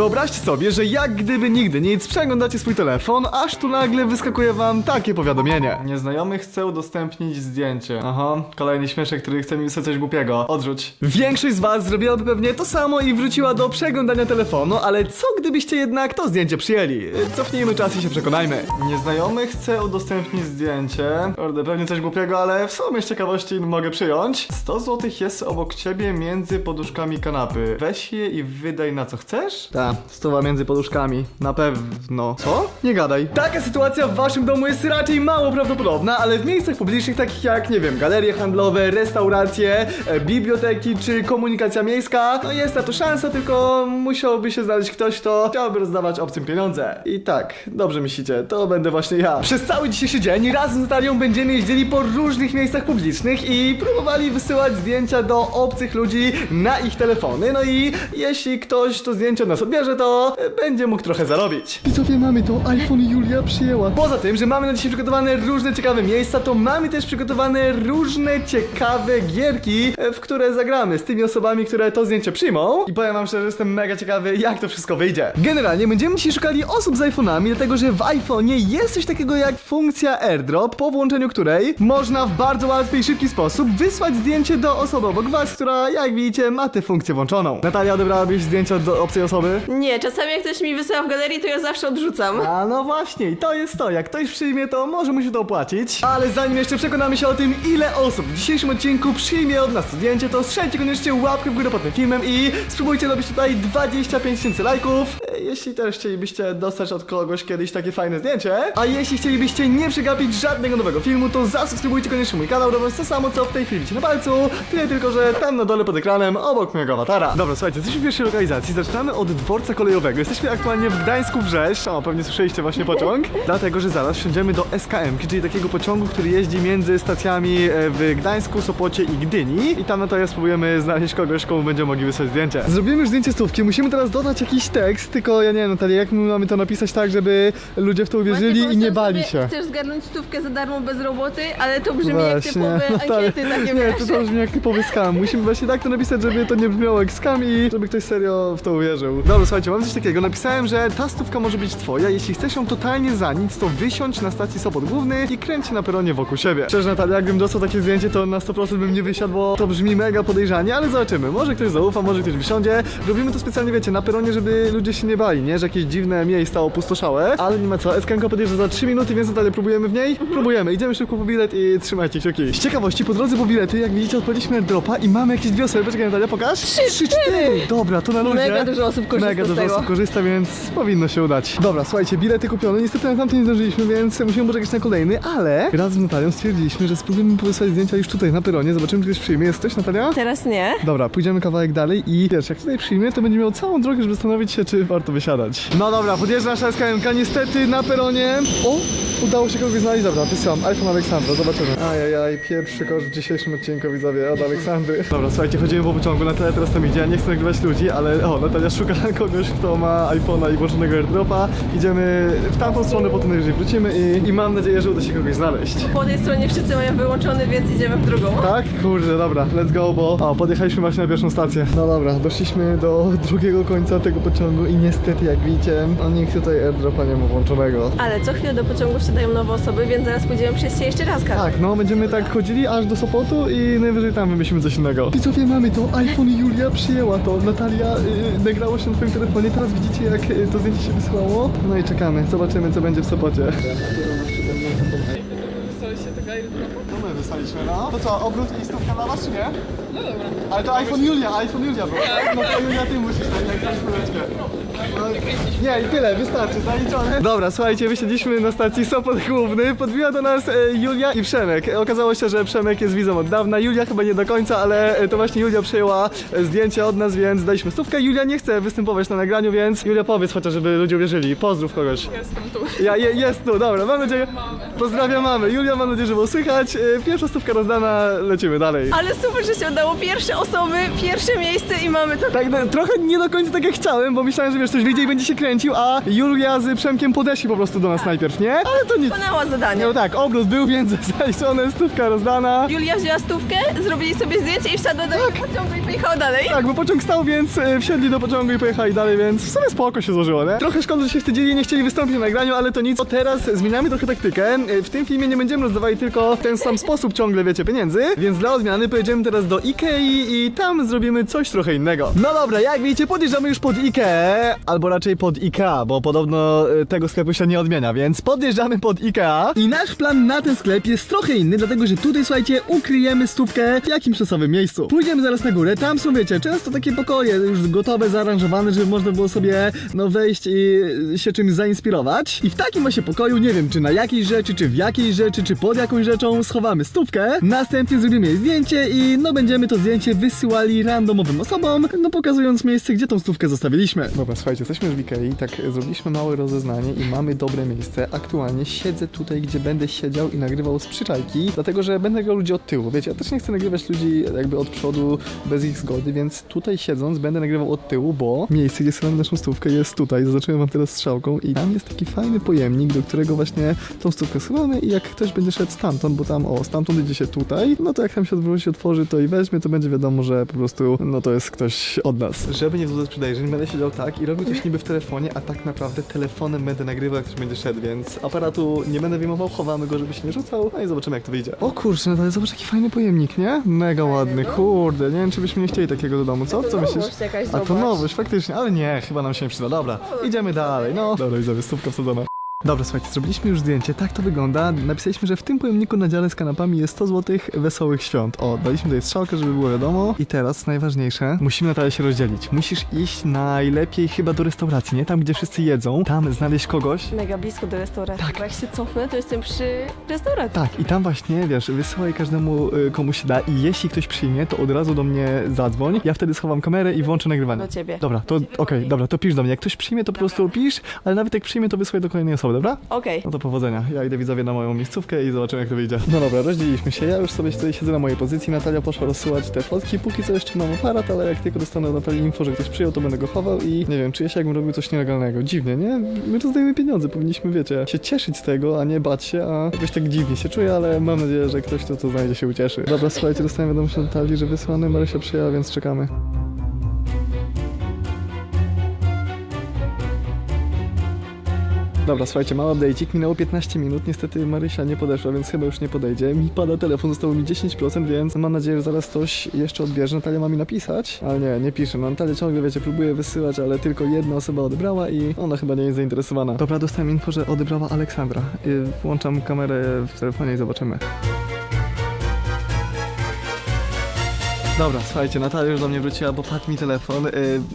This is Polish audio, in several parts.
Wyobraźcie sobie, że jak gdyby nigdy nic przeglądacie swój telefon, aż tu nagle wyskakuje wam takie powiadomienie. Nieznajomy chce udostępnić zdjęcie. Aha, kolejny śmieszek, który chce mi wysłać coś głupiego. Odrzuć. Większość z was zrobiłaby pewnie to samo i wróciła do przeglądania telefonu, ale co gdybyście jednak to zdjęcie przyjęli? Cofnijmy czas i się przekonajmy. Nieznajomy chce udostępnić zdjęcie. Kurde, pewnie coś głupiego, ale w sumie z ciekawości mogę przyjąć. 100 zł jest obok ciebie między poduszkami kanapy. Weź je i wydaj na co chcesz? Tak, stowa między poduszkami. Na pewno. Co? Nie gadaj. Taka sytuacja w waszym domu jest raczej mało prawdopodobna, ale w miejscach publicznych takich jak, nie wiem, galerie handlowe, restauracje, e, biblioteki czy komunikacja miejska, no jest na to szansa, tylko musiałby się znaleźć ktoś, kto chciałby rozdawać obcym pieniądze. I tak, dobrze myślicie, to będę właśnie ja. Przez cały dzisiejszy dzień razem z Natalią będziemy jeździli po różnych miejscach publicznych i próbowali wysyłać zdjęcia do obcych ludzi na ich telefony. No i jeśli ktoś to zdjęcie od nas odbierze, to e, będzie mógł trochę zarobić. Widzowie, mamy to. iPhone Julia przyjęła. Poza tym, że mamy na dzisiaj przygotowane różne ciekawe miejsca, to mamy też przygotowane różne ciekawe gierki, e, w które zagramy z tymi osobami, które to zdjęcie przyjmą. I powiem wam szczerze, że jestem mega ciekawy, jak to wszystko wyjdzie. Generalnie będziemy dzisiaj szukali osób z iPhone'ami, dlatego że w iPhone'ie jest coś takiego jak funkcja AirDrop, po włączeniu której można w bardzo łatwy i szybki sposób wysłać zdjęcie do osoby obok was, która, jak widzicie, ma tę funkcję włączoną. Natalia, odebrałabyś zdjęcie od obcej osoby? Nie, czasami jak ktoś mi wysyła w galerii, to ja zawsze odrzucam. A no właśnie, i to jest to. Jak ktoś przyjmie, to może mu się to opłacić. Ale zanim jeszcze przekonamy się o tym, ile osób w dzisiejszym odcinku przyjmie od nas zdjęcie, to strzelcie koniecznie łapkę w górę pod tym filmem i spróbujcie dobić tutaj 25 tysięcy lajków. E, Jeśli też chcielibyście dostać od kogoś kiedyś takie fajne zdjęcie. A jeśli chcielibyście nie przegapić żadnego nowego filmu, to zasubskrybujcie koniecznie mój kanał, robiąc to samo, co w tej chwili widzicie na palcu. Tyle tylko, że tam na dole pod ekranem, obok mojego awatara. Dobra, słuchajcie, jesteśmy w pierwszej lokalizacji. Zaczynamy od dworca kolejowego. Jesteśmy aktualnie w Gdańsku Wrześ. O, pewnie słyszeliście właśnie pociąg. Dlatego, że zaraz wsiądziemy do SKM, czyli takiego pociągu, który jeździ między stacjami e, w Gdańsku, Sopocie i Gdyni. I tam natomiast spróbujemy znaleźć kogoś, komu będziemy mogli wysłać zdjęcie. Zrobimy już zdjęcie stówki. Musimy teraz dodać jakiś tekst, tylko ja nie wiem, Natalia, jak my mamy to napisać tak, żeby ludzie w to uwierzyli Właśnie i nie bali się. Chcesz zgarnąć stówkę za darmo bez roboty, ale to brzmi jak Właśnie, typowe Natalia, ankiety takie Nie, wiesz. to, to brzmi jak typowy skam. Musimy właśnie tak to napisać, żeby to nie brzmiało jak skam i żeby ktoś serio w to uwierzył. Dobra, słuchajcie, mam coś takiego. Napisałem, że ta stówka może być twoja. Jeśli chcesz ją totalnie za nic, to wysiądź na stacji Sopot Główny i kręć na peronie wokół siebie. Szczerze, Natalia, jakbym dostał takie zdjęcie, to na 100% bym nie wysiadł, bo to brzmi mega podejrzanie, ale zobaczymy. Może ktoś zaufa, może ktoś wysiądzie. Robimy to specjalnie, wiecie, na peronie, żeby ludzie się nie bali, nie? Że jakieś dziwne miejsca opustoszałe, ale nie ma co. SKNK podjeżdża za 3 minuty, więc Natalia, próbujemy w niej? Próbujemy. Idziemy szybko po bilet i trzymajcie kciuki. Z ciekawości, po drodze po bilety, jak widzicie, odpaliśmy dropa i mamy jakieś dwie osoby. Poczekaj, Natalia, pokaż. Trzy, cztery. Dobra, to na luzie. Mega dużo osób korzysta Mega dużo osób korzysta, więc powinno się udać. Dobra, słuchajcie, bilety kupione. Niestety na tamten nie zdążyliśmy, więc musimy poczekać na kolejny, ale razem z Natalią stwierdziliśmy, że spróbujemy powysłać zdjęcia już tutaj na peronie. Zobaczymy, czy ktoś przyjmie. Jest ktoś, Natalia? Teraz nie. Dobra, pójdziemy kawałek dalej i wiesz, jak tutaj przyjmie, to będzie miał całą drogę, żeby zastanowić się, czy warto wysiadać. No dobra, podjeżdża nasza SKMK, niestety na peronie. O, udało się kogoś znaleźć, dobra, wysyłam iPhone Aleksandra, zobaczymy. Ajajaj, pierwszy kosz w dzisiejszym odcinku, widzowie, od Aleksandry. Dobra, słuchajcie, chodzimy po pociągu, Natalia teraz tam idzie, ja nie chcę nagrywać ludzi, ale o, Natalia szuka kogoś, kto ma iPhone'a i włączonego airdropa. Idziemy w tamtą stronę, potem najwyżej wrócimy i, i mam nadzieję, że uda się kogoś znaleźć. Po tej stronie wszyscy mają wyłączony, więc idziemy w drugą. Tak? Kurde, dobra, let's go, bo o, podjechaliśmy właśnie na pierwszą stację. No dobra, doszliśmy do drugiego końca tego pociągu i niestety, jak widzicie, no nikt tutaj airdropa nie ma włączonego. Ale co chwilę do pociągu wsiadają nowe osoby, więc zaraz pójdziemy się jeszcze raz każdy. Tak, no będziemy tak chodzili aż do Sopotu i najwyżej tam wymyślimy coś innego. Widzowie, mamy to, iPhone Julia przyjęła to, Natalia y, nagrało się na twoim telefonie, teraz widzicie jak y, to zdjęcie się wysłało. No i czekamy, zobaczymy co będzie w Sopocie. No my wysłaliśmy, no. To co, obrót i stówka dla was, czy nie? No dobra. Ale to iPhone Julia, iPhone Julia był. No to Julia, ty musisz, tak ktoś chwileczkę. No, Nie, i tyle, wystarczy, zaliczone. Dobra, słuchajcie, wysiedliśmy na stacji Sopot Główny, podbiła do nas e, Julia i Przemek. E, Okazało się, że Przemek jest widzą od dawna, Julia chyba nie do końca, ale e, to właśnie Julia przejęła e, zdjęcie od nas, więc daliśmy stówkę. Julia nie chce występować na nagraniu, więc Julia powiedz chociaż, żeby ludzie uwierzyli. Pozdrów kogoś. Jestem tu. Ja, je, jest tu, dobra, mam nadzieję. Pozdrawiam mamy. Julia, mam nadzieję, że było słychać. E, Pierwsza stówka rozdana, lecimy dalej. Ale super, że się udało. Pierwsze osoby, pierwsze miejsce i mamy to. Tak, no, trochę nie do końca tak jak chciałem, bo myślałem, że wiesz, coś wyjdzie i będzie się kręcił, a Julia z Przemkiem podeszli po prostu do nas najpierw, nie? Ale to nic. Wykonała zadanie. No tak, obrót był, więc zaliczone, stówka rozdana. Julia wzięła stówkę, zrobili sobie zdjęcie i wsiadła do pociągu i pojechała dalej. Tak, bo pociąg stał, więc e, wsiedli do pociągu i pojechali dalej, więc w sumie spoko się złożyło, nie? Trochę szkoda, że się wstydzili i nie chcieli wystąpić na nagraniu, ale to nic. Teraz zmieniamy trochę taktykę. E, W tym filmie nie będziemy rozdawali tylko w ten sam sposób ciągle, wiecie, pieniędzy, więc dla odmiany pojedziemy teraz do Ikei i tam zrobimy coś trochę innego. No dobra, jak widzicie, podjeżdżamy już pod Ikea, albo raczej pod Ikea, bo podobno e, tego sklepu się nie odmienia, więc podjeżdżamy pod Ikea i nasz plan na ten sklep jest trochę inny, dlatego że tutaj, słuchajcie, ukryjemy stówkę w jakimś czasowym miejscu. Pójdziemy zaraz na górę, tam są, wiecie, często takie pokoje już gotowe, zaaranżowane, żeby można było sobie, no, wejść i się czymś zainspirować. I w takim właśnie pokoju, nie wiem, czy na jakiejś rzeczy, czy w jakiejś rzeczy, czy pod jakąś rzeczą schowamy stówkę, następnie zrobimy jej zdjęcie i, no, będziemy to zdjęcie wysyłali randomowym osobom, no, pokazując miejsce, gdzie tą stówkę zostawiliśmy. Dobra, słuchajcie, jesteśmy w Ikei, tak, zrobiliśmy małe rozeznanie i mamy dobre miejsce. Aktualnie siedzę tutaj, gdzie będę siedział i nagrywał z przyczajki, dlatego, że będę nagrywał ludzi od tyłu, wiecie, ja też nie chcę nagrywać ludzi jakby od przodu bez ich zgody, więc tutaj siedząc będę nagrywał od tyłu, bo miejsce, gdzie schowamy naszą stówkę jest tutaj, zaznaczyłem wam teraz strzałką i tam jest taki fajny pojemnik, do którego właśnie tą stówkę schowamy i jak ktoś będzie szedł stamtąd, bo tam, o, stamtąd idzie się tutaj, no to jak tam się odwróci, otworzy to i weźmie, to będzie wiadomo, że po prostu, no to jest ktoś od nas. Żeby nie wzbudzać podejrzeń, będę siedział tak i robił coś niby w telefonie, a tak naprawdę telefonem będę nagrywał, jak ktoś będzie szedł, więc aparatu nie będę wyjmował, chowamy go, żeby się nie rzucał, no i zobaczymy, jak to wyjdzie. O kurczę, no ale zobacz, jaki fajny pojemnik, nie? Mega ładny, kurde, nie wiem, czy byśmy nie chcieli takiego do domu, co? Co myślisz? jakaś, A to zobacz. nowość, faktycznie, ale nie, chyba nam się nie przyda. Dobra, idziemy dalej, no. Dobra, widzowie, stówka wsadzona. Dobra, słuchajcie, zrobiliśmy już zdjęcie, tak to wygląda. Napisaliśmy, że w tym pojemniku na dziale z kanapami jest 100 zł wesołych świąt. O, daliśmy tutaj strzałkę, żeby było wiadomo. I teraz najważniejsze, musimy Natalia się rozdzielić. Musisz iść najlepiej chyba do restauracji, nie? Tam, gdzie wszyscy jedzą, tam znaleźć kogoś. Mega blisko do restauracji. Tak. Bo jak się cofnę, to jestem przy restauracji. Tak, i tam właśnie, wiesz, wysyłaj każdemu y, komu się da i jeśli ktoś przyjmie, to od razu do mnie zadzwoń. Ja wtedy schowam kamerę i włączę nagrywanie. Do ciebie. Dobra, to okej, dobra, to pisz do mnie. Jak ktoś przyjmie, to po prostu pisz, ale nawet jak przyjmie, to wysyłaj do kolejnej osoby, dobra? Okej. No to powodzenia. Ja idę widzowie na moją miejscówkę i zobaczymy jak to wyjdzie. No dobra, rozdzieliliśmy się. Ja już sobie tutaj siedzę na mojej pozycji. Natalia poszła rozsyłać te fotki. Póki co jeszcze mam aparat, ale jak tylko dostanę od Natalii info, że ktoś przyjął, to będę go chował i nie wiem, czuję się jakbym robił coś nielegalnego. Dziwnie, nie? My rozdajemy pieniądze, powinniśmy, wiecie, się cieszyć z tego, a nie bać się, a jakoś tak dziwnie się czuję, ale mam nadzieję, że ktoś to, co znajdzie się ucieszy. Dobra, słuchajcie, dostałem wiadomość od Natalii, że wysłany, Marysia przyjęła, więc czekamy. Dobra, słuchajcie, mały update'ik, minęło 15 minut, niestety Marysia nie podeszła, więc chyba już nie podejdzie. Mi pada telefon, zostało mi 10%, więc mam nadzieję, że zaraz ktoś jeszcze odbierze. Natalia ma mi napisać, ale nie, nie pisze. No, Natalia ciągle, wiecie, próbuje wysyłać, ale tylko jedna osoba odebrała i ona chyba nie jest zainteresowana. Dobra, dostałem info, że odebrała Aleksandra. Y, Włączam kamerę w telefonie i zobaczymy. Dobra, słuchajcie, Natalia już do mnie wróciła, bo padł mi telefon. Y,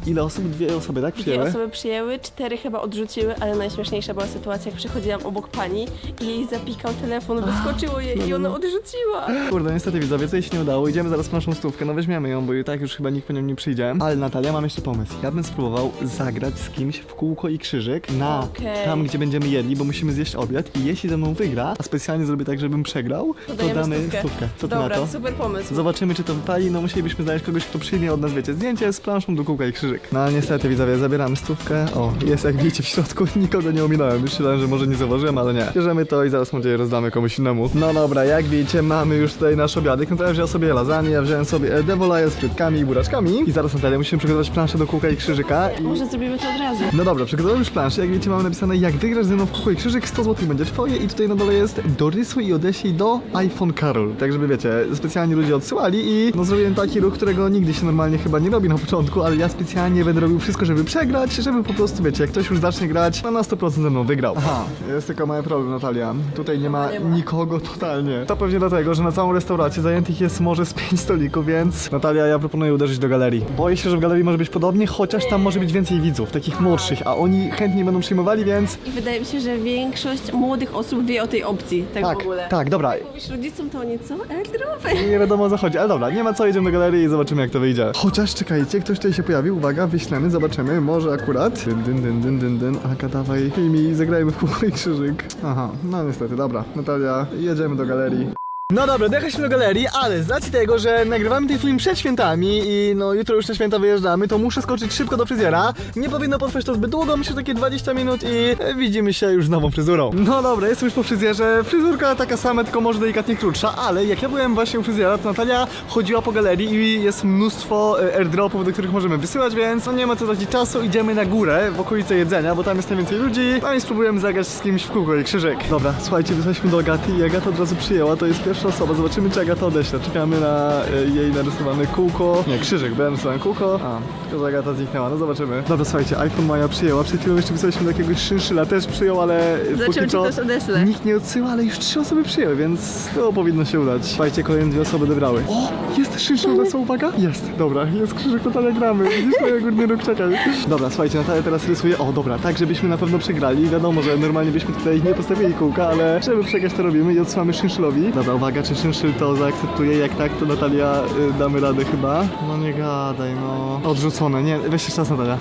ile osób? Dwie osoby, tak? Dwie Przyjęły? osoby przyjęły, cztery chyba odrzuciły, ale najśmieszniejsza była sytuacja, jak przechodziłam obok pani i jej zapikał telefon, wyskoczyło jej i ona odrzuciła. Kurde, niestety widzowie, tutaj się nie udało. Idziemy zaraz po naszą stówkę, no weźmiemy ją, bo i tak już chyba nikt po nią nie przyjdzie. Ale Natalia, mam jeszcze pomysł. Ja bym spróbował zagrać z kimś w kółko i krzyżyk na Okej. tam, gdzie będziemy jedli, bo musimy zjeść obiad i jeśli ze mną wygra, a specjalnie zrobię tak, żebym przegrał, to, dajemy damy stówkę. stówkę. Co ty Dobra, na to? super pomysł. Zobaczymy, czy to wypali. No musielibyśmy znaleźć kogoś, kto przyjmie od nas, wiecie, zdjęcie z planszą do kółka i krzyżyk. No ale niestety, widzowie, zabieramy stówkę. O, jest jak widzicie w środku, nikogo nie ominąłem. Myślałem, że może nie zauważyłem, ale nie. Bierzemy to i zaraz mam nadzieję rozdamy komuś innemu. No dobra, jak widzicie, mamy już tutaj nasz obiadek. No to ja wziąłem sobie lasagne, ja wziąłem sobie devolaje z frytkami i buraczkami. I zaraz, Natalia, musimy przygotować planszę do kółka i krzyżyka. I... Może zrobimy to od razu. No dobra, przygotowałem już planszę. Jak widzicie, mamy napisane, jak wygrasz ze mną w kółko i krzyżyk, 100 zł będzie twoje. I tutaj na dole jest dorysuj i odeślij do iPhone Carol. Tak, żeby wiecie, specjalnie ludzie odsyłali i no zrobiłem taki ruch, którego nigdy się normalnie chyba nie robi na początku, ale ja specjalnie będę robił wszystko, żeby przegrać, żeby po prostu, wiecie, jak ktoś już zacznie grać, no na 100% ze mną wygrał. Aha, jest tylko mały problem, Natalia. Tutaj nie ma, nikogo totalnie. To pewnie dlatego, że na całą restaurację zajętych jest może z 5 stolików, więc Natalia, ja proponuję uderzyć do galerii. Boję się, że w galerii może być podobnie, chociaż tam może być więcej widzów, takich młodszych, a oni chętnie będą przyjmowali, więc I wydaje mi się, że większość młodych osób wie o tej opcji, tak, tak, w ogóle. tak, dobra. Mówisz rodzicom, to oni co? Elektrowe. Nie wiadomo o co chodzi, ale dobra, nie ma co, idziemy do galerii i zobaczymy jak to wyjdzie. Chociaż czekajcie, ktoś tutaj się pojawił, uwaga, wyślemy, zobaczymy, może akurat. Dyn, dyn, dyn, dyn, dyn, dyn. Aga, dawaj, mi zagrajmy w kółko i krzyżyk. Aha, no niestety, dobra. Natalia, jedziemy do galerii. No dobra, dojechaliśmy do galerii, ale z racji tego, że nagrywamy ten film przed świętami i no jutro już na święta wyjeżdżamy, to muszę skoczyć szybko do fryzjera. Nie powinno potrwać to zbyt długo, myślę takie 20 minut i e, widzimy się już z nową fryzurą. No dobra, jestem już po fryzjerze, fryzurka taka sama, tylko może delikatnie krótsza, ale jak ja byłem właśnie u fryzjera, to Natalia chodziła po galerii i jest mnóstwo e, airdropów, do których możemy wysyłać, więc no nie ma co tracić czasu, idziemy na górę, w okolice jedzenia, bo tam jest najwięcej ludzi, no i spróbujemy zagrać z kimś w kółko i krzyżyk. Dobra, słuchajcie, wysłaliśmy do Agaty i Agata od razu przyjęła, to jest pierwsza osoba, zobaczymy czy Agata odeśle. Czekamy na e, jej narysowane kółko, nie, krzyżyk, bo ja narysowałem kółko, a, tylko że Agata zniknęła, no zobaczymy. Dobra, słuchajcie, iPhone Maja przyjęła, przed chwilą jeszcze wysłaliśmy do jakiegoś szynszyla, też przyjął, ale e, Zobaczymy, póki czy co ktoś odeśle. nikt nie odsyła, ale już trzy osoby przyjęły, więc to powinno się udać. Słuchajcie, kolejne dwie osoby odebrały. O, jest szynszyl, wesół, uwaga? Jest, dobra, jest krzyżyk, Natalia gramy, widzisz moje górny róg, czekaj. Dobra, słuchajcie, Natalia teraz rysuje, o dobra, tak żebyśmy na pewno przegrali, wiadomo, że normalnie byśmy tutaj nie postawili kółka, ale żeby przegrać to robimy i odsyłamy szynszylowi. Dobra, uwaga, czy szynszyl to zaakceptuje, jak tak, to Natalia y, damy radę chyba. No nie gadaj, no. Odrzucone, nie, weź jeszcze czas Natalia.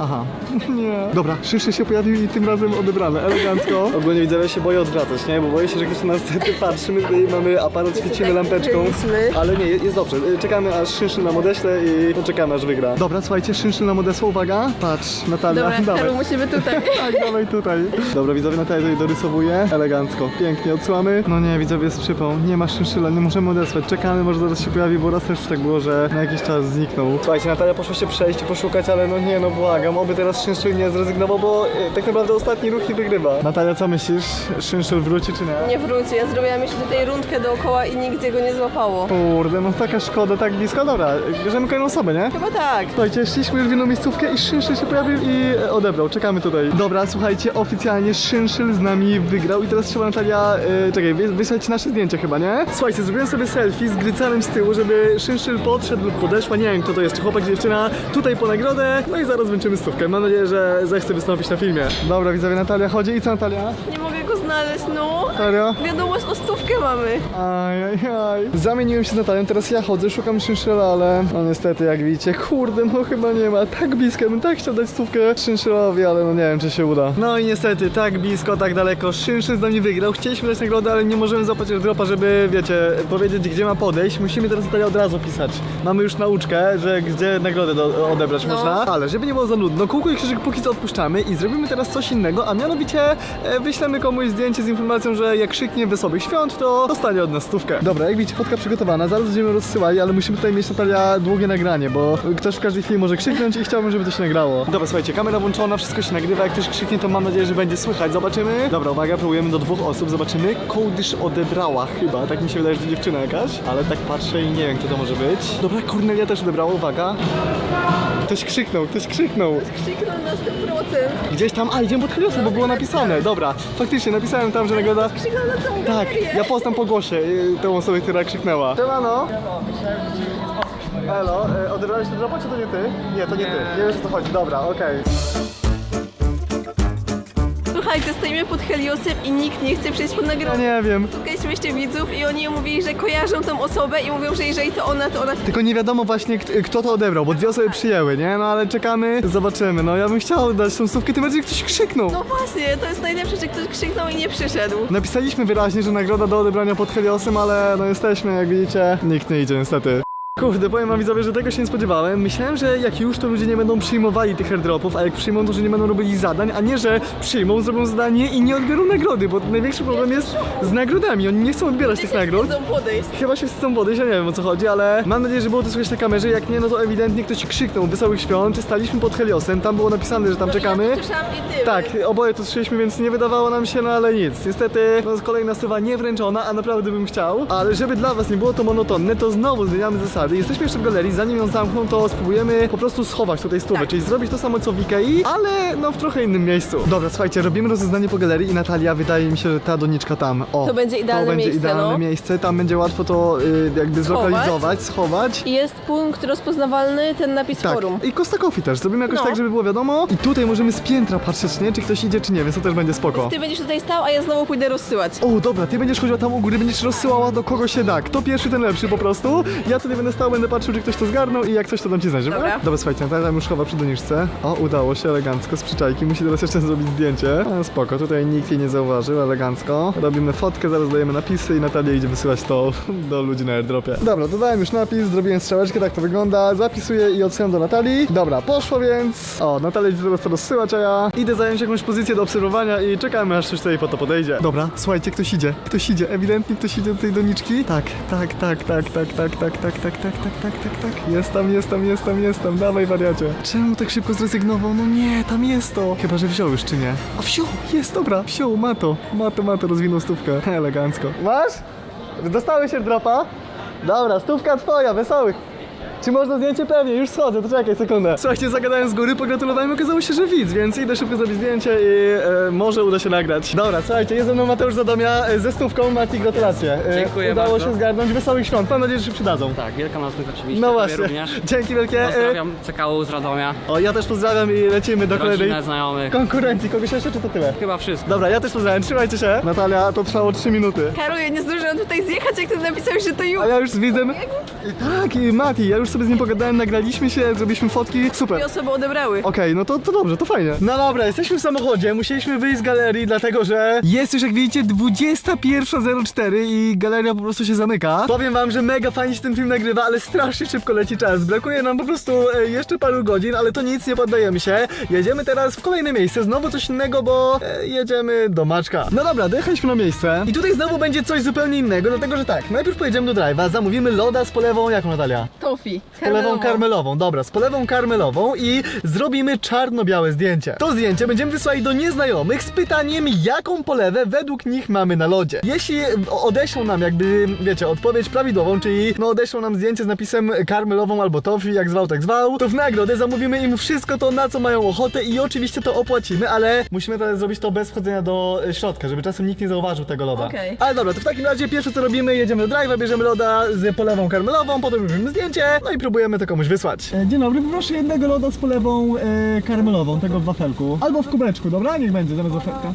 Aha, nie. Dobra, szynszyl się pojawił i tym razem odebrane, elegancko. Ogólnie widzowie się boję odwracać, nie, bo boję się, że ktoś na nas patrzy, my tutaj mamy aparat, świecimy lampeczką. Byliśmy. Ale nie, jest dobrze. Czekamy aż Szynszyn nam odeśle i poczekamy aż wygra. Dobra, słuchajcie, Szynszyn nam odesłał, uwaga. Patrz, Natalia, Dobra, dawaj. Karol, musimy tutaj. Tak, dawaj tutaj. Dobra, widzowie, Natalia tutaj dorysowuje. Elegancko, pięknie, odsyłamy. No nie, widzowie, jest przypał. Nie ma Szynszyla, nie możemy odesłać. Czekamy, może zaraz się pojawi, bo raz też tak było, że na jakiś czas zniknął. Słuchajcie, Natalia poszła się przejść i poszukać, ale no nie, no błagam, oby teraz Szynszyl nie zrezygnował, bo y, tak naprawdę ostatni ruch i wygrywa. Natalia, co myślisz? Szynszyl wróci czy nie? Nie wróci, ja zrobiłam jeszcze tutaj rundkę dookoła i nigdzie go nie złapało. Kurde, no taka szkoda, tak blisko. Dobra, bierzemy kolejną osobę, nie? Chyba tak. Słuchajcie, szliśmy już w jedną miejscówkę i Szynszyl się pojawił i e, odebrał. Czekamy tutaj. Dobra, słuchajcie, oficjalnie Szynszyl z nami wygrał i teraz trzeba Natalia, e, czekaj, wy- wysłać nasze zdjęcie chyba, nie? Słuchajcie, zrobiłem sobie selfie z grycanem z tyłu, żeby Szynszyl podszedł lub podeszła, nie wiem kto to jest, czy chłopak, czy dziewczyna, tutaj po nagrodę, no i zaraz stówkę. Mam nadzieję, że zechce wystąpić na filmie. Dobra, widzowie, Natalia chodzi i co Natalia? Nie mogę go znaleźć, no. Serio? Wiadomość o stówkę mamy. Ajajaj. Zamieniłem się z Natalią, teraz ja chodzę, szukam szynszyla, ale no niestety jak widzicie, kurde, no chyba nie ma. Tak blisko, bym tak chciał dać stówkę szynszylowi, ale no nie wiem, czy się uda. No i niestety, tak blisko, tak daleko, szynszyn z nami wygrał. Chcieliśmy dać nagrodę, ale nie możemy złapać dropa, żeby, wiecie, powiedzieć, gdzie ma podejść. Musimy teraz Natalia od razu pisać. Mamy już nauczkę, że gdzie nagrodę do, odebrać No. można. Ale żeby nie było za nudno, kółko i krzyżyk póki co odpuszczamy i zrobimy teraz coś innego, a mianowicie e, wyślemy komuś zdjęcie z informacją, że jak krzyknie Wesołych Świąt, to dostanie od nas stówkę. Dobra, jak widzicie, fotka przygotowana, zaraz będziemy rozsyłali, ale musimy tutaj mieć Natalia długie nagranie, bo ktoś w każdej chwili może krzyknąć i chciałbym, żeby to się nagrało. Dobra, słuchajcie, kamera włączona, wszystko się nagrywa, jak ktoś krzyknie, to mam nadzieję, że będzie słychać. Zobaczymy. Dobra, uwaga, próbujemy do dwóch osób, zobaczymy. Kołdysz odebrała chyba, tak mi się wydaje, że to dziewczyna jakaś, ale tak patrzę i nie wiem, kto to może być. Dobra, Kornelia też odebrała, uwaga. Ktoś krzyknął, ktoś krzyknął. Krzyknął na 100%. Gdzieś tam, a idziemy pod Heliosem, bo było napisane. Dobra, faktycznie napisałem tam, że nagroda. Krzyknął na całą Tak, galerię. ja postam po głosie y, tą osobę, która krzyknęła. Siemano. Elo, y, odebrałeś ten dropa, czy to nie ty? Nie, to nie, ty. Nie wiesz o co chodzi, dobra, okej. Słuchajcie, stoimy pod Heliosem i nikt nie chce przejść pod Ja nagrodę. nie wiem. Szukaliśmy jeszcze widzów i oni mówili, że kojarzą tą osobę i mówią, że jeżeli to ona, to ona Tylko nie wiadomo właśnie kt- kto to odebrał, bo dwie osoby przyjęły, nie? No ale czekamy, zobaczymy. No ja bym chciał dać tą stówkę, tym bardziej ktoś krzyknął. No właśnie, to jest najlepsze, że ktoś krzyknął i nie przyszedł. Napisaliśmy wyraźnie, że nagroda do odebrania pod Heliosem, ale no jesteśmy, jak widzicie, nikt nie idzie niestety. Kurde, powiem wam widzowie, że tego się nie spodziewałem. Myślałem, że jak już to ludzie nie będą przyjmowali tych airdropów, a jak przyjmą, to że nie będą robili zadań, a nie, że przyjmą, zrobią zadanie i nie odbiorą nagrody, bo największy problem jest z nagrodami. Oni nie chcą odbierać tych nagród. Chcą podejść. Chyba się chcą podejść, ja nie wiem o co chodzi, ale mam nadzieję, że było to słychać na kamerze. Jak nie, no to ewidentnie ktoś krzyknął Wesołych Świąt, staliśmy pod Heliosem, tam było napisane, że tam czekamy. Tak, oboje to słyszeliśmy, więc nie wydawało nam się, no ale nic. Niestety, no kolejna stówa niewręczona, a naprawdę bym chciał. Ale żeby dla was nie było to monotonne, to znowu zmieniamy zasady. Jesteśmy jeszcze w galerii, zanim ją zamkną, to spróbujemy po prostu schować tutaj stówę, Tak. czyli zrobić to samo co w Ikei, ale no w trochę innym miejscu. Dobra, słuchajcie, robimy rozeznanie po galerii i Natalia, wydaje mi się, że ta doniczka tam, o. To będzie idealne to będzie miejsce, idealne no. miejsce, tam będzie łatwo to y, jakby Schować. zlokalizować, schować. I jest punkt rozpoznawalny, ten napis Tak, forum. i Costa Coffee też, zrobimy jakoś No. tak, żeby było wiadomo. I tutaj możemy z piętra patrzeć, nie? Czy ktoś idzie, czy nie, więc to też będzie spoko. Ty będziesz tutaj stał, a ja znowu pójdę rozsyłać. O, dobra, ty będziesz chodziła tam u góry, będziesz rozsyłała do kogo się da. Kto pierwszy, ten lepszy po prostu. Ja tutaj będę stał, będę patrzył, czy ktoś to zgarnął i jak coś to dam ci znać, dobra? Dobra. Dobra, słuchajcie, Natalia już chowa przy doniczce. O, udało się elegancko z przyczajki. Musi teraz jeszcze zrobić zdjęcie. A, spoko, tutaj nikt jej nie zauważył, elegancko. Robimy fotkę, zaraz dajemy napisy i Natalia idzie wysyłać to do ludzi na airdropie. Dobra, dodałem już napis, zrobiłem strzałeczkę, tak to wygląda. Zapisuję i odsyłam do Natalii. Dobra, poszło więc. O, Natalia idzie teraz to rozsyłać, a ja idę zająć jakąś pozycję do obserwowania i czekamy, aż coś tutaj po to podejdzie. Dobra, słuchajcie, ktoś idzie. Ktoś idzie, ewidentnie ktoś idzie do tej doniczki. Tak, tak, tak, tak, tak, tak, tak, tak, tak, tak, tak, tak, tak, tak. Jest tam, jest tam, jest tam, jest tam. Dawaj, wariacie. Czemu tak szybko zrezygnował? No nie, tam jest to. Chyba, że wziął już, czy nie? A wziął, jest, dobra. Wziął, ma to. Ma to, ma to, rozwinął stówkę. Elegancko. Masz? Dostałeś airdropa? Dobra, stówka twoja, wesołych. Czy można zdjęcie? Pewnie, już schodzę, to czekaj sekundę. Słuchajcie, zagadałem z góry, pogratulowałem, okazało się, że widz, więc idę szybko zrobić zdjęcie i e, może uda się nagrać. Dobra, słuchajcie, jest ze mną Mateusz Zadomia e, ze stówką, Mati, gratulacje. E, Dziękuję Udało bardzo. się zgarnąć, wesołych świąt, mam nadzieję, że się przydadzą. Tak, wielkanocnych oczywiście. No tobie właśnie, również. dzięki wielkie. E, Pozdrawiam CKU z Radomia, o, ja też pozdrawiam i lecimy do kolejnej rodzinę, znajomych. konkurencji. Kogoś jeszcze, czy to tyle? Chyba wszystko. Dobra, ja też pozdrawiam, trzymajcie się. Natalia, to trwało 3 minuty. Karol, ja nie zdążyłam tutaj zjechać, jak ty napisałeś, że to już. A ja już z widzem... Tak, i Mati, ja już sobie z nim pogadałem, nagraliśmy się, zrobiliśmy fotki, super. Dwie osoby odebrały. Okej, no to, to dobrze, to fajnie. No dobra, jesteśmy w samochodzie, musieliśmy wyjść z galerii, dlatego że jest już jak widzicie 21.04 i galeria po prostu się zamyka. Powiem wam, że mega fajnie się ten film nagrywa, ale strasznie szybko leci czas. Brakuje nam po prostu e, jeszcze paru godzin, ale to nic, nie poddajemy się. Jedziemy teraz w kolejne miejsce, znowu coś innego, bo e, jedziemy do Maczka. No dobra, dojechaliśmy na miejsce i tutaj znowu będzie coś zupełnie innego, dlatego że tak, najpierw pojedziemy do drive'a, zamówimy loda z polewą, jaką Natalia? Tofi. Z polewą karmelową, dobra, z polewą karmelową i zrobimy czarno-białe zdjęcie. To zdjęcie będziemy wysłali do nieznajomych z pytaniem, jaką polewę według nich mamy na lodzie. Jeśli odeślą nam jakby, wiecie, odpowiedź prawidłową, czyli no odeślą nam zdjęcie z napisem karmelową albo tofi, jak zwał, tak zwał, to w nagrodę zamówimy im wszystko to, na co mają ochotę i oczywiście to opłacimy, ale musimy teraz zrobić to bez wchodzenia do środka, żeby czasem nikt nie zauważył tego loda. Okej. Ale dobra, to w takim razie pierwsze co robimy, jedziemy do drive'a, bierzemy loda z polewą karmelową, potem robimy zdjęcie, no i próbujemy to komuś wysłać. E, Dzień dobry, proszę jednego loda z polewą e, karmelową, tego w wafelku. Albo w kubeczku, dobra? Niech będzie zamiast wafelka.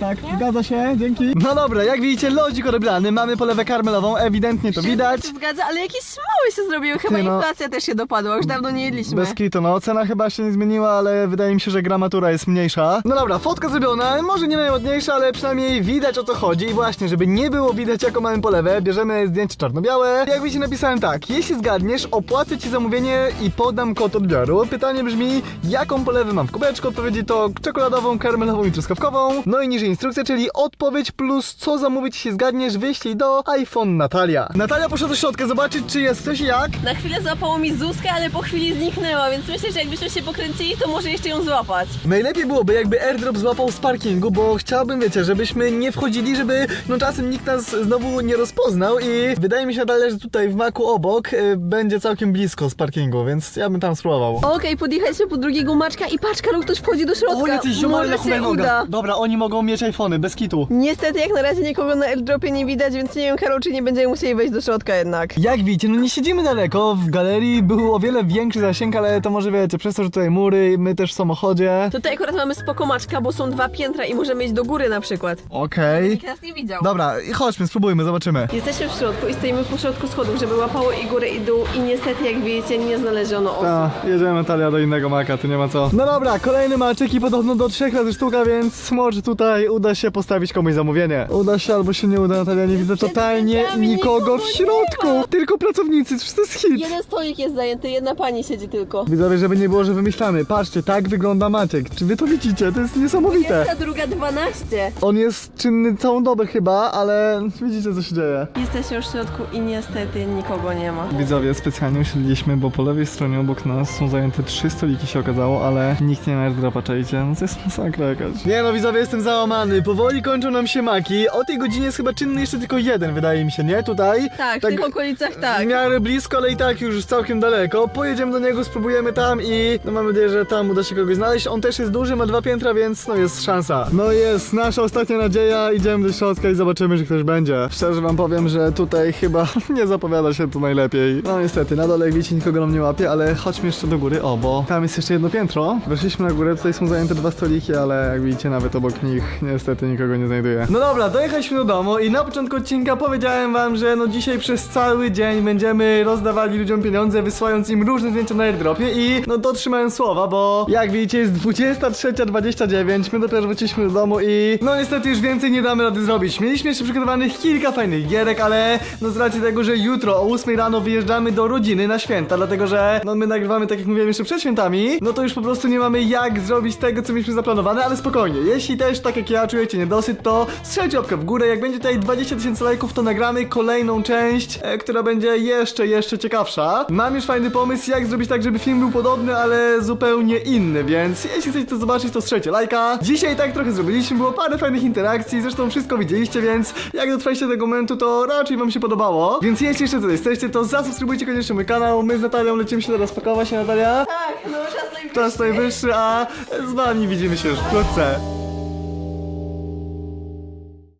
Tak, zgadza się, dzięki. No dobra, jak widzicie, lodzik odebrany, mamy polewę karmelową, ewidentnie to widać. się zgadza, ale jakieś smały się zrobiły. Chyba Ty no. inflacja też się dopadła, już dawno nie jedliśmy. Bez kitu, no cena chyba się nie zmieniła, ale wydaje mi się, że gramatura jest mniejsza. No dobra, fotka zrobiona, może nie najładniejsza, ale przynajmniej widać o co chodzi. I właśnie, żeby nie było widać jaką mamy polewę, bierzemy zdjęcie czarno-białe. Jak widzicie napisałem tak, jeśli zgadniesz, opłacę ci zamówienie i podam kod odbioru. Pytanie brzmi, jaką polewę mam w kubeczku? Odpowiedzi to czekoladową, karmelową i truskawkową. No i instrukcja, czyli odpowiedź plus co zamówić, jeśli zgadniesz, wyślij do iPhone Natalia. Natalia poszła do środka zobaczyć, czy jest coś i jak. Na chwilę złapało mi Zuzkę, ale po chwili zniknęła, więc myślę, że jakbyśmy się pokręcili, to może jeszcze ją złapać. Najlepiej byłoby, jakby airdrop złapał z parkingu, bo chciałbym, wiecie, żebyśmy nie wchodzili, żeby no czasem nikt nas znowu nie rozpoznał i wydaje mi się dalej, że tutaj w maku obok y, będzie całkiem blisko z parkingu, więc ja bym tam spróbował. Okej, podjechaliśmy po drugiego maczka i paczka, lub ktoś wchodzi do środka. może się uda. Dobra, oni mogą mieć iPhony, bez kitu. Niestety jak na razie nikogo na airdropie nie widać, więc nie wiem Karol, czy nie będziemy musieli wejść do środka jednak. Jak widzicie, no nie siedzimy daleko, w galerii był o wiele większy zasięg, ale to może wiecie, przez to, że tutaj mury, my też w samochodzie. Tutaj akurat mamy spoko maczka, bo są dwa piętra i możemy iść do góry na przykład. Okej. Nikt nas nie widział. Dobra, i chodźmy, spróbujmy, zobaczymy. Jesteśmy w środku i stoimy po środku schodów, żeby łapało i górę i dół i niestety jak widzicie nie znaleziono osób. A, jedziemy Natalia do innego maka, tu nie ma co. No dobra, kolejny maczyk i podobno do trzech razy sztuka, więc może tutaj uda się postawić komuś zamówienie. Uda się albo się nie uda, Natalia, nie widzę totalnie drzwiami nikogo nikogo w nie środku. Tylko pracownicy, przecież to jest hit. Jeden stolik jest zajęty, jedna pani siedzi tylko. Widzowie, żeby nie było, że wymyślamy. Patrzcie, tak wygląda Maciek. Czy wy to widzicie? To jest niesamowite. Jedna, druga 12. On jest czynny całą dobę chyba, ale widzicie co się dzieje. Jesteśmy już w środku i niestety nikogo nie ma. Widzowie, specjalnie usiedliśmy, bo po lewej stronie obok nas są zajęte trzy stoliki się okazało, ale nikt nie ma airdropa, czajcie? No to jest masakra jakaś. Nie no, widzowie, jestem załamany. Powoli kończą nam się maki. O tej godzinie jest chyba czynny jeszcze tylko jeden, wydaje mi się, nie? Tutaj? Tak, w tych okolicach tak. W miarę blisko, ale i tak już całkiem daleko. Pojedziemy do niego, spróbujemy tam i no mam nadzieję, że tam uda się kogoś znaleźć. On też jest duży, ma dwa piętra, więc no jest szansa. No jest nasza ostatnia nadzieja. Idziemy do środka i zobaczymy, czy ktoś będzie. Szczerze wam powiem, że tutaj chyba nie zapowiada się to najlepiej. No niestety, na dole jak widzicie nikogo nam nie łapie, ale chodźmy jeszcze do góry. O, bo tam jest jeszcze jedno piętro. Weszliśmy na górę, tutaj są zajęte dwa stoliki, ale jak widzicie nawet obok nich niestety nikogo nie znajduję. No dobra, dojechaliśmy do domu i na początku odcinka powiedziałem wam, że no dzisiaj przez cały dzień będziemy rozdawali ludziom pieniądze, wysyłając im różne zdjęcia na airdropie i no dotrzymałem słowa, bo jak widzicie jest 23.29, my dopiero wróciliśmy do domu i no niestety już więcej nie damy rady zrobić. Mieliśmy jeszcze przygotowanych kilka fajnych gierek, ale no z racji tego, że jutro o 8 rano wyjeżdżamy do rodziny na święta, dlatego że no my nagrywamy tak jak mówiłem jeszcze przed świętami, no to już po prostu nie mamy jak zrobić tego, co mieliśmy zaplanowane, ale spokojnie, jeśli też tak jak ja czujecie niedosyt, to strzelcie łapkę w górę, jak będzie tutaj 20 tysięcy lajków, to nagramy kolejną część, e, która będzie jeszcze, jeszcze ciekawsza. Mam już fajny pomysł, jak zrobić tak, żeby film był podobny, ale zupełnie inny, więc jeśli chcecie to zobaczyć, to strzelcie lajka. Dzisiaj tak trochę zrobiliśmy, było parę fajnych interakcji, zresztą wszystko widzieliście, więc jak dotrwaliście do tego momentu, to raczej wam się podobało. Więc jeśli jeszcze tutaj jesteście, to zasubskrybujcie koniecznie mój kanał, my z Natalią lecimy się teraz pakować, się Natalia? Tak, no czas najwyższy. Czas najwyższy, a z wami widzimy się już wkrótce.